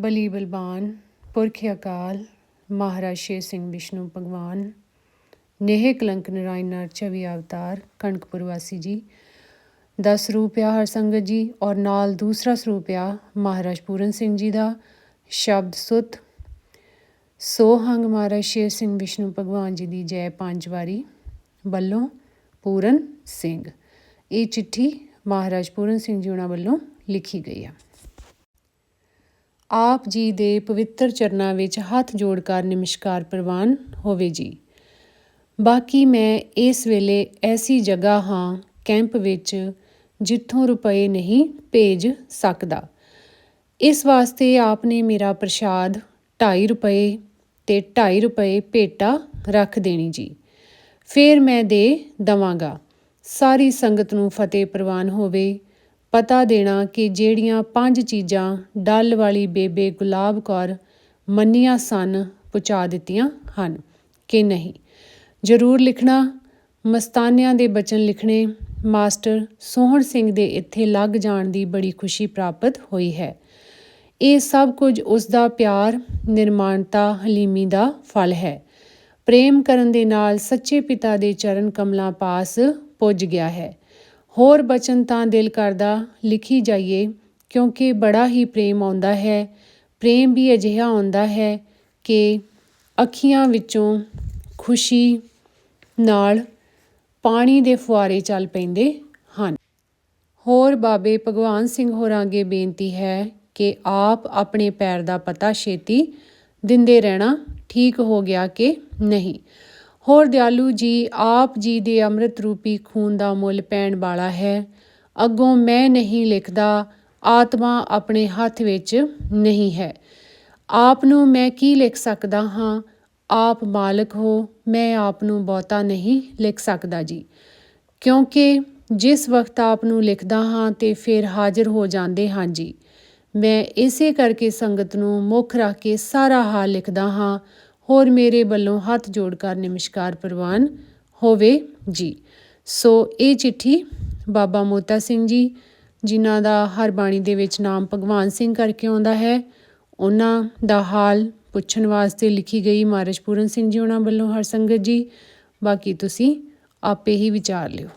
ਬਲੀ ਬਲਬਾਨ, ਪੁਰਖ ਅਕਾਲ ਮਹਾਰਾਜ ਸ਼ੇਰ ਸਿੰਘ ਵਿਸ਼ਨੂੰ ਭਗਵਾਨ, ਨੇਹ ਕਲੰਕ ਨਰਾਇਣ ਨਰ ਚਵੀ ਅਵਤਾਰ ਕਣਕਪੁਰ ਵਾਸੀ ਜੀ ਦਾ ਸਰੂਪ ਆ ਹਰ ਸੰਗਤ ਜੀ, ਔਰ ਨਾਲ ਦੂਸਰਾ ਸਰੂਪ ਆ ਮਹਾਰਾਜ ਪੂਰਨ ਸਿੰਘ ਜੀ ਦਾ, ਸ਼ਬਦ ਸੁਤ। ਸੋ ਹੰਗ ਮਹਾਰਾਜ ਸ਼ੇਰ ਸਿੰਘ ਵਿਸ਼ਨੂੰ ਭਗਵਾਨ ਜੀ ਦੀ ਜੈ ਪੰਜ ਵਾਰੀ, ਵੱਲੋਂ ਪੂਰਨ ਸਿੰਘ। ਇਹ ਚਿੱਠੀ ਮਹਾਰਾਜ ਪੂਰਨ ਸਿੰਘ ਜੀ ਉਹਨਾਂ ਵੱਲੋਂ ਲਿਖੀ ਗਈ ਹੈ ਆਪ ਜੀ ਦੇ ਪਵਿੱਤਰ ਚਰਨਾਂ ਵਿੱਚ ਹੱਥ ਜੋੜ ਕਰ ਨਮਸਕਾਰ ਪ੍ਰਵਾਨ ਹੋਵੇ ਜੀ। ਬਾਕੀ ਮੈਂ ਇਸ ਵੇਲੇ ਐਸੀ ਜਗ੍ਹਾ ਹਾਂ, ਕੈਂਪ ਵਿੱਚ, ਜਿੱਥੋਂ ਰੁਪਏ ਨਹੀਂ ਭੇਜ ਸਕਦਾ। ਇਸ ਵਾਸਤੇ ਆਪ ਨੇ ਮੇਰਾ ਪ੍ਰਸ਼ਾਦ 2.5 ਰੁਪਏ ਤੇ 2.5 ਰੁਪਏ ਭੇਟਾ ਰੱਖ ਦੇਣੀ ਜੀ। ਫਿਰ ਮੈਂ ਦੇ ਦਵਾਂਗਾ। ਸਾਰੀ ਸੰਗਤ ਨੂੰ ਫਤਿਹ ਪ੍ਰਵਾਨ ਹੋਵੇ। ਪਤਾ ਦੇਣਾ ਕਿ ਜਿਹੜੀਆਂ ਪੰਜ ਚੀਜ਼ਾਂ ਡੱਲ ਵਾਲੀ ਬੇਬੇ ਗੁਲਾਬ ਕੌਰ ਮੰਨੀਆਂ ਸਨ ਪਹੁੰਚਾ ਦਿੱਤੀਆਂ ਹਨ ਕਿ ਨਹੀਂ। ਜ਼ਰੂਰ ਲਿਖਣਾ। ਮਸਤਾਨਿਆਂ ਦੇ ਬਚਨ ਲਿਖਣੇ। ਮਾਸਟਰ ਸੋਹਣ ਸਿੰਘ ਦੇ ਇੱਥੇ ਲੱਗ ਜਾਣ ਦੀ ਬੜੀ ਖੁਸ਼ੀ ਪ੍ਰਾਪਤ ਹੋਈ ਹੈ। ਇਹ ਸਭ ਕੁਝ ਉਸ ਦਾ ਪਿਆਰ, ਨਿਰਮਾਣਤਾ, ਹਲੀਮੀ ਦਾ ਫਲ ਹੈ। ਪ੍ਰੇਮ ਕਰਨ ਦੇ ਨਾਲ ਸੱਚੇ ਪਿਤਾ ਦੇ ਚਰਨ ਕਮਲਾਂ ਪਾਸ ਪੁੱਜ ਗਿਆ ਹੈ। ਹੋਰ ਬਚਨ ਤਾਂ ਦਿਲ ਕਰਦਾ ਲਿਖੀ ਜਾਈਏ, ਕਿਉਂਕਿ ਬੜਾ ਹੀ ਪ੍ਰੇਮ ਆਉਂਦਾ ਹੈ। ਪ੍ਰੇਮ ਵੀ ਅਜਿਹਾ ਆਉਂਦਾ ਹੈ ਕਿ ਅੱਖੀਆਂ ਵਿੱਚੋਂ ਖੁਸ਼ੀ ਨਾਲ ਪਾਣੀ ਦੇ ਫੁਆਰੇ ਚੱਲ ਪੈਂਦੇ ਹਨ। ਹੋਰ ਬਾਬੇ ਭਗਵਾਨ ਸਿੰਘ ਹੋਰਾਂ ਅੱਗੇ ਬੇਨਤੀ ਹੈ ਕਿ ਆਪ ਆਪਣੇ ਪੈਰ ਦਾ ਪਤਾ ਛੇਤੀ ਦਿੰਦੇ ਰਹਿਣਾ ਠੀਕ ਹੋ ਗਿਆ ਕਿ ਨਹੀਂ। ਹੋਰ ਦਿਆਲੂ ਜੀ, ਆਪ ਜੀ ਦੇ ਅੰਮ੍ਰਿਤ ਰੂਪੀ ਖੂਨ ਦਾ ਮੁੱਲ ਪੈਣ ਵਾਲਾ ਹੈ। ਅੱਗੋਂ ਮੈਂ ਨਹੀਂ ਲਿਖਦਾ, ਆਤਮਾ ਆਪਣੇ ਹੱਥ ਵਿੱਚ ਨਹੀਂ ਹੈ। ਆਪ ਨੂੰ ਮੈਂ ਕੀ ਲਿਖ ਸਕਦਾ ਹਾਂ? ਆਪ ਮਾਲਕ ਹੋ, ਮੈਂ ਆਪ ਨੂੰ ਬਹੁਤਾ ਨਹੀਂ ਲਿਖ ਸਕਦਾ ਜੀ। ਕਿਉਂਕਿ ਜਿਸ ਵਕਤ ਆਪ ਨੂੰ ਲਿਖਦਾ ਹਾਂ, ਤੇ ਫਿਰ ਹਾਜ਼ਰ ਹੋ ਜਾਂਦੇ ਹਾਂ ਜੀ। ਮੈਂ ਇਸੇ ਕਰਕੇ ਸੰਗਤ ਨੂੰ ਮੁੱਖ ਰੱਖ ਕੇ ਸਾਰਾ ਹਾਲ ਲਿਖਦਾ ਹਾਂ। ਹੋਰ ਮੇਰੇ ਵੱਲੋਂ ਹੱਥ ਜੋੜ ਕਰ ਨਮਸਕਾਰ ਪ੍ਰਵਾਨ ਹੋਵੇ ਜੀ। ਸੋ ਇਹ ਚਿੱਠੀ ਬਾਬਾ ਮੋਤਾ ਸਿੰਘ ਜੀ, ਜਿਨ੍ਹਾਂ ਦਾ ਹਰ ਬਾਣੀ ਦੇ ਵਿੱਚ ਨਾਮ ਭਗਵਾਨ ਸਿੰਘ ਕਰਕੇ ਆਉਂਦਾ ਹੈ, ਉਹਨਾਂ ਦਾ ਹਾਲ ਪੁੱਛਣ ਵਾਸਤੇ ਲਿਖੀ ਗਈ ਮਹਾਰਾਜ ਪੂਰਨ ਸਿੰਘ ਜੀ ਉਹਨਾਂ ਵੱਲੋਂ ਹਰ ਸੰਗਤ ਜੀ। ਬਾਕੀ ਤੁਸੀਂ ਆਪੇ ਹੀ ਵਿਚਾਰ ਲਿਓ।